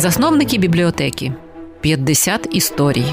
Засновники бібліотеки 50 історій.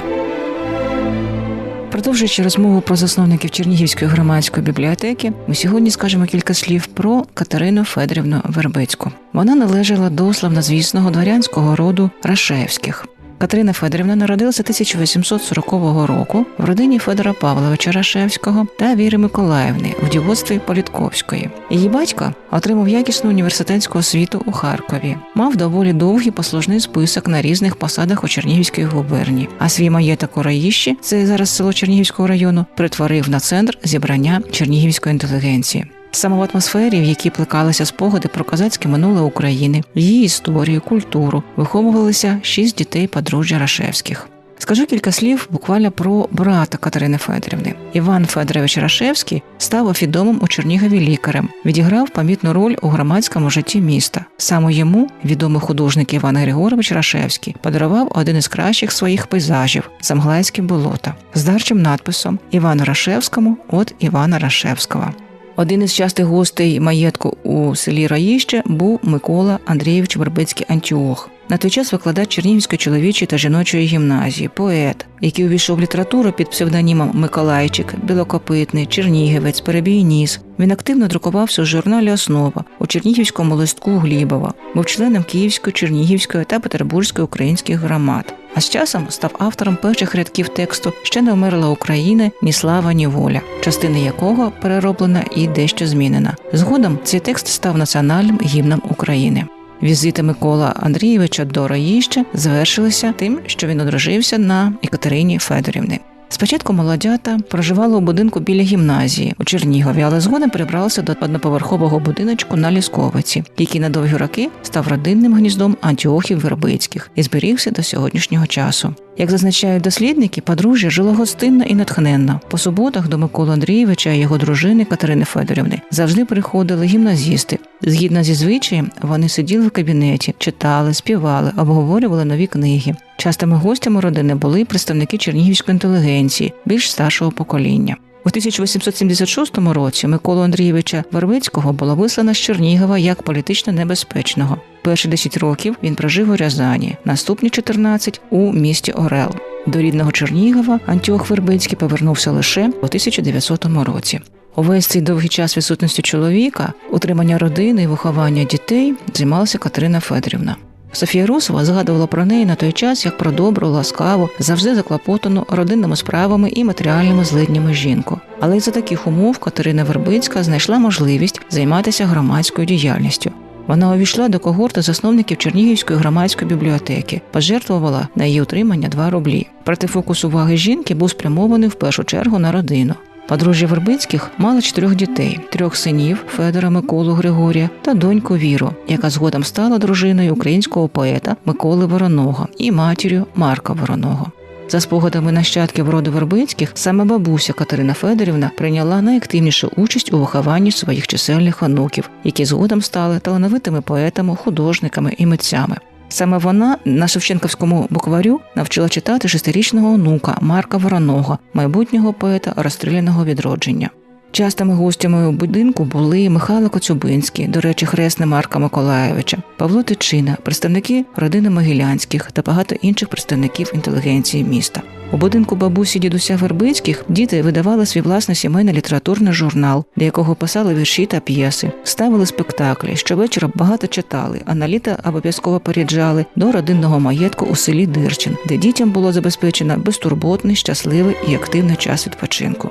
Продовжуючи розмову про засновників Чернігівської громадської бібліотеки, ми сьогодні скажемо кілька слів про Катерину Федорівну Вербицьку. Вона належала до славнозвісного дворянського роду Рашевських. Катерина Федорівна народилася 1840 року в родині Федора Павловича Рашевського та Віри Миколаївни в дівоцтві Політковської. Її батько отримав якісну університетську освіту у Харкові, мав доволі довгий послужний список на різних посадах у Чернігівській губернії, а свій маєток у Раїщі, це зараз село Чернігівського району, перетворив на центр зібрання чернігівської інтелігенції. Саме в атмосфері, в якій плекалися спогади про козацьке минуле України, її історію, культуру, виховувалися шість дітей подружжя Рашевських. Скажу кілька слів буквально про брата Катерини Федорівни. Іван Федорович Рашевський став відомим у Чернігові лікарем, відіграв помітну роль у громадському житті міста. Саме йому відомий художник Іван Григорович Рашевський подарував один із кращих своїх пейзажів Замглайське болото з дарчим надписом Івану Рашевському от Івана Рашевського. Один із частих гостей маєтку у селі Раїще був Микола Андрійович Вербицький Антіох. На той час викладач Чернігівської чоловічої та жіночої гімназії, поет, який увійшов в літературу під псевдонімом Миколайчик, Білокопитний, Чернігівець, Перебій Ніс. Він активно друкувався у журналі Основа у Чернігівському листку Глібова, був членом Київської, Чернігівської та Петербурзької українських громад. А з часом став автором перших рядків тексту Ще не вмерла Україна, ні слава, ні воля, частина якого перероблена і дещо змінена. Згодом цей текст став національним гімном України. Візити Микола Андрійовича до Раїща завершилися тим, що він одружився на Екатерині Федорівни. Спочатку молодята проживали у будинку біля гімназії у Чернігові, але згодом перебралися до одноповерхового будиночку на Лісковиці, який на довгі роки став родинним гніздом антіохів Вербицьких і зберігся до сьогоднішнього часу. Як зазначають дослідники, подружжя жило гостинно і натхненно. По суботах до Миколи Андрійовича і його дружини Катерини Федорівни завжди приходили гімназісти. Згідно зі звичаєм, вони сиділи в кабінеті, читали, співали, обговорювали нові книги. Частими гостями родини були представники чернігівської інтелігенції, більш старшого покоління. У 1876 році Миколу Андрійовича Вербицького було вислано з Чернігова як політично небезпечного. Перші 10 років він прожив у Рязані, наступні 14 – у місті Орел. До рідного Чернігова Антіох Вербицький повернувся лише у 1900 році. Увесь цей довгий час відсутності чоловіка, утримання родини і виховання дітей займалася Катерина Федорівна. Софія Русова згадувала про неї на той час як про добру, ласкаву, завжди заклопотану родинними справами і матеріальними злиднями жінку. Але й за таких умов Катерина Вербицька знайшла можливість займатися громадською діяльністю. Вона увійшла до когорти засновників Чернігівської громадської бібліотеки, пожертвувала на її утримання 2 рублі. Проте фокус уваги жінки був спрямований в першу чергу на родину. Подружжя Вербицьких мало чотирьох дітей: трьох синів Федора Миколу Григорія та доньку Віру, яка згодом стала дружиною українського поета Миколи Вороного і матір'ю Марка Вороного. За спогадами нащадків роду Вербицьких, саме бабуся Катерина Федорівна прийняла найактивнішу участь у вихованні своїх чисельних онуків, які згодом стали талановитими поетами, художниками і митцями. Саме вона на Шевченківському букварю навчила читати шестирічного онука Марка Вороного, майбутнього поета розстріляного відродження. Частими гостями у будинку були Михайло Коцюбинський, до речі, хресне Марка Миколаєвича, Павло Тичина, представники родини Могилянських та багато інших представників інтелігенції міста. У будинку бабусі дідуся Вербицьких діти видавали свій власний сімейний літературний журнал, для якого писали вірші та п'єси, ставили спектаклі. Щовечора багато читали, а на літо обов'язково переїжджали до родинного маєтку у селі Дирчин, де дітям було забезпечено безтурботний, щасливий і активний час відпочинку.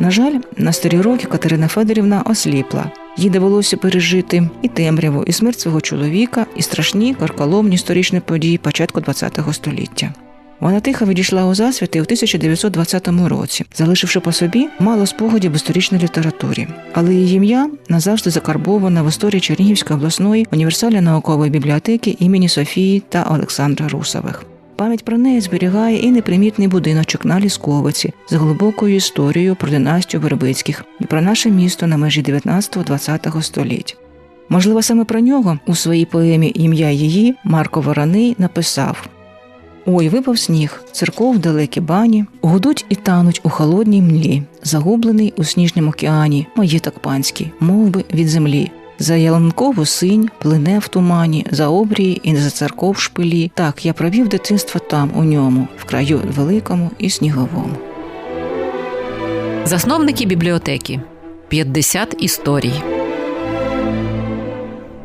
На жаль, на старі роки Катерина Федорівна осліпла. Їй довелося пережити і темряву, і смерть свого чоловіка, і страшні карколомні історичні події початку ХХ століття. Вона тихо відійшла у засвіти у 1920 році, залишивши по собі мало спогадів в історичній літературі, але її ім'я назавжди закарбоване в історії Чернігівської обласної універсальної наукової бібліотеки імені Софії та Олександра Русових. Пам'ять про неї зберігає і непримітний будиночок на Лісковиці з глибокою історією про династію Вербицьких і про наше місто на межі 19-20 століть. Можливо, саме про нього у своїй поемі Ім'я її Марко Вороний написав Ой, випав сніг, церков далекі бані, гудуть і тануть у холодній млі, загублений у сніжнім океані, маєток панський, мов би, від землі. За ялинкову синь плине в тумані, за обрії і за церков шпилі. Так, я провів дитинство там, у ньому, в краю великому і сніговому. Засновники бібліотеки 50 історій.